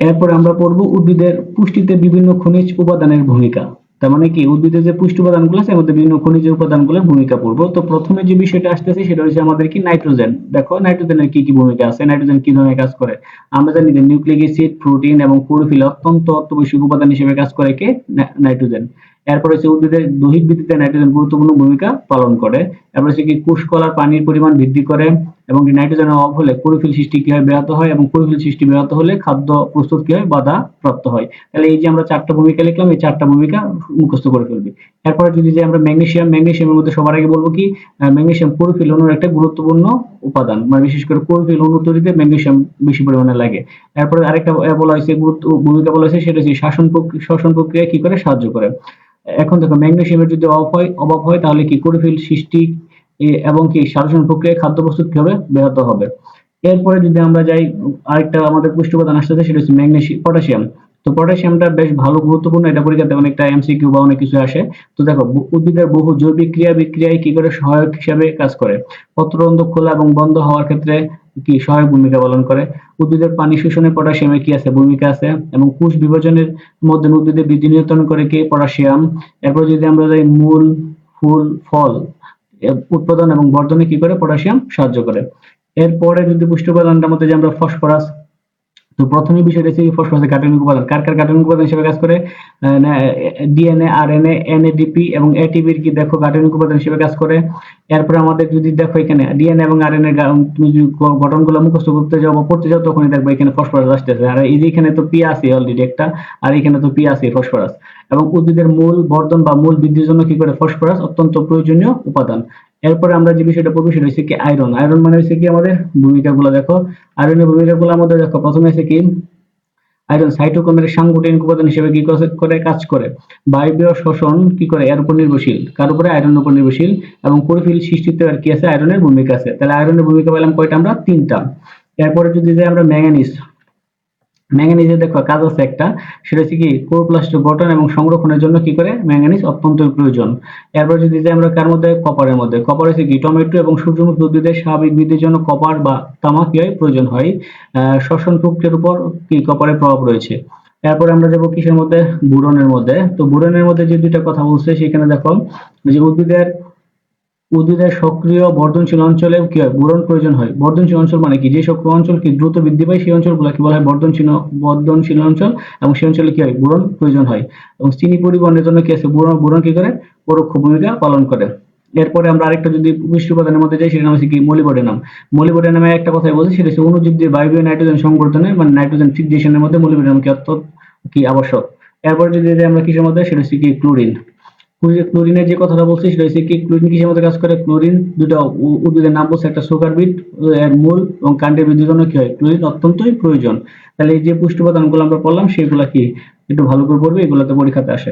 এরপরে আমরা পড়ব উদ্ভিদের পুষ্টিতে বিভিন্ন খনিজ উপাদানের ভূমিকা। তার মানে কি? উদ্ভিদের যে পুষ্টি উপাদানগুলো আছে মধ্যে বিভিন্ন খনিজ উপাদানগুলোর ভূমিকা পড়ব। তো প্রথমে যে বিষয়টা আসতেছে, সেটা হচ্ছে আমাদের কি? নাইট্রোজেন। দেখো, নাইট্রোজেনের কি কি ভূমিকা আছে? নাইট্রোজেন কি ধরনের কাজ করে? আমরা জানি যে নিউক্লিক অ্যাসিড, প্রোটিন এবং ক্লোরোফিল অত্যন্ত অত্যাবশ্যক উপাদান হিসেবে কাজ করে কে? নাইট্রোজেন। এরপর হচ্ছে উদ্ভিদের দৈহিক বৃদ্ধিতে নাইট্রোজেন গুরুত্বপূর্ণ ভূমিকা পালন করে। এরপর হচ্ছে কি কোষ কলার পানির পরিমাণ বৃদ্ধি করে এবং নাইট্রোজেনের অভাব হলে ক্লোরোফিল সৃষ্টি কি হয় ব্যাহত হয় এবং ক্লোরোফিল সৃষ্টি ব্যাহত হলে খাদ্য প্রস্তুত কি হয় বাধা প্রাপ্ত হয়। তাহলে এই যে আমরা চারটা ভূমিকা লিখলাম, এই চারটা ভূমিকা মুখস্থ করে ফেলবি। এরপরে যদি যে আমরা ম্যাগনেশিয়াম ম্যাগনেসিয়ামের মধ্যে সবার আগে বলব কি ম্যাগনেশিয়াম ক্লোরোফিল অণুর একটা গুরুত্বপূর্ণ উপাদান। মানে বিশেষ করে ক্লোরোফিল অণু তৈরিতে ম্যাগনেসিয়াম বেশি পরিমাণে লাগে। এরপরে আরেকটা বলা হয়েছে, গুরুত্ব, ভূমিকা বলা হয়েছে, সেটা হচ্ছে শাসন শ্বসন প্রক্রিয়া কি করে সাহায্য করে। এখন দেখো, ম্যাগনেশিয়ামের যদি অভাব হয় অভাব হয়, তাহলে কি ক্লোরোফিল সৃষ্টি এবং কি শ্বসন প্রক্রিয়ায় খাদ্য প্রস্তুত কি হবে ব্যাহত হবে? এরপরে যদি আমরা যাই, আরেকটা আমাদের পুষ্টি উপাদান আসতেছে, সেটা হচ্ছে ম্যাগনেশিয়াম পটাশিয়াম। তো পটাশিয়ামটা বেশ ভালো, গুরুত্বপূর্ণ। এটা পরীক্ষাতে অনেকটা এমসিকিউ বা অনেক কিছু আসে। তো দেখো উদ্ভিদের বহু জৈবিক ক্রিয়া বিক্রিয়ায় কি করে সহায়ক হিসাবে কাজ করে? পত্ররন্ধ্র খোলা এবং বন্ধ হওয়ার ক্ষেত্রে কি সহায়ক ভূমিকা পালন করে? উদ্ভিদের পানি শোষণে পটাশিয়ামের কি আছে? ভূমিকা আছে। এবং কোষ বিভাজনের মধ্যে উদ্ভিদের বৃদ্ধি নিয়ন্ত্রণ করে কে? পটাশিয়াম। এরপর যদি আমরা যাই মূল, ফুল, ফল উৎপাদন এবং বর্ধনে কি করে? পটাশিয়াম সাহায্য করে। এরপরে যদি পুষ্টি উপাদানটার মধ্যে যে আমরা ফসফরাস তো প্রথমে বিষয়টা হচ্ছে ফসফরাসের কার্বনিক উপাদান কার কার কার্বনিক উপাদান হিসেবে কাজ করে? ডিএনএ আরএনএ এনএডিপি এবং এটিপির কি দেখো কার্বনিক উপাদান হিসেবে কাজ করে। এরপরে আমাদের যদি দেখো এখানে ডিএনএ এবং আরএনএ তুমি যদি গঠনগুলো মুখস্থ করতে যাও বা পড়তে যাও, তখনই দেখবে এখানে ফসফরাস আসতেছে। আর এই যে এখানে তো পি আছে অলরেডি একটা, আর এখানে তো পি আছে ফসফরাস এবং উদ্ভিদের মূল বর্ধন বা মূল বৃদ্ধির জন্য কি করে ফসফরাস অত্যন্ত প্রয়োজনীয় উপাদান। এরপরে আমরা যে বিষয়টা পড়ব সেটা হচ্ছে কি আয়রন আয়রন মানে হচ্ছে কি আমাদের ভূমিকাগুলো, দেখো। আয়রনের ভূমিকাগুলো আমাদের, দেখো, প্রথমে আছে কি আয়রন সাইটোক্রোমের সাংগঠনিক উপাদান হিসেবে কি করে, কাজ করে? বায়বীয় শোষণ কি করে? এর উপর নির্ভরশীল। কার উপরে? আয়রনের উপর নির্ভরশীল। এবং ক্লোরোফিল সৃষ্টিতে আর কি আছে? আয়রনের ভূমিকা আছে। তাহলে আয়রনের ভূমিকা পেলাম কয়টা আমরা? তিনটা। এরপরে যদি যাই আমরা ম্যাঙ্গানিজ ম্যাঙ্গানিজের দেখো কাজ আছে একটা, সেটা হচ্ছে কি ক্লোরোপ্লাস্ট গঠন এবং সংরক্ষণের জন্য কি করে? ম্যাঙ্গানিজ অত্যন্ত প্রয়োজন। এরপর যদি যাই আমরা কার মধ্যে? কপারের মধ্যে। কপার হচ্ছে কি টমেটো এবং সূর্যমুখী উদ্ভিদের স্বাভাবিক বৃদ্ধির জন্য কপার বা তামা কি হয় প্রয়োজন হয়। শ্বসন প্রক্রিয়ার উপর কি কপারের প্রভাব রয়েছে। এরপরে আমরা যাব কিসের মধ্যে? বুরনের মধ্যে। তো বুরনের মধ্যে যে দুইটা কথা বলছে, সেখানে দেখো যে উদ্ভিদের উদ্ভিদের সক্রিয় বর্ধনশীল অঞ্চলে কি হয়? বোরন প্রয়োজন হয়। বর্ধনশীল অঞ্চল মানে কি? যে সক্রিয় অঞ্চল কি দ্রুত বৃদ্ধি পায়, সেই অঞ্চলগুলো কি বলা হয় বর্ধনশীল বর্ধনশীল অঞ্চল এবং সেই অঞ্চলে কি হয়? বোরন প্রয়োজন হয়। এবং চিনি পরিবহনের জন্য কি আছে? বোরন বোরন কি করে? পরোক্ষ ভূমিকা পালন করে। এরপরে আমরা আরেকটা যদি পুষ্টি উপাদানের মধ্যে যাই সেটা নাম হচ্ছে কি? মলিবডেনাম। মলিবডেনামে একটা কথাই বলছি, সেটা হচ্ছে অণুজীব দিয়ে বায়বীয় নাইট্রোজেন সংবর্ধনে মানে নাইট্রোজেন ফিক্সেশনের মধ্যে মলিবডেনাম কি অত্যন্ত কি আবশ্যক। এরপর যদি আমরা কিসের মধ্যে, সেটা হচ্ছে কি? ক্লোরিন। ক্লোরি- ক্লোরিনের যে কথাটা বলছি সেটা হচ্ছে কি? ক্লোরিন কিসের মধ্যে কাজ করে? ক্লোরিন দুটো উদ্ভিদের নাম বলছে একটা সুগার বিট এর মূল এবং কাণ্ডের বৃদ্ধির জন্য কি হয়? ক্লোরিন অত্যন্তই প্রয়োজন। তাহলে এই যে পুষ্টি উপাদানগুলো আমরা পড়লাম, সেগুলা কি একটু ভালো করে পড়বে? এগুলোতে পরীক্ষাতে আসে।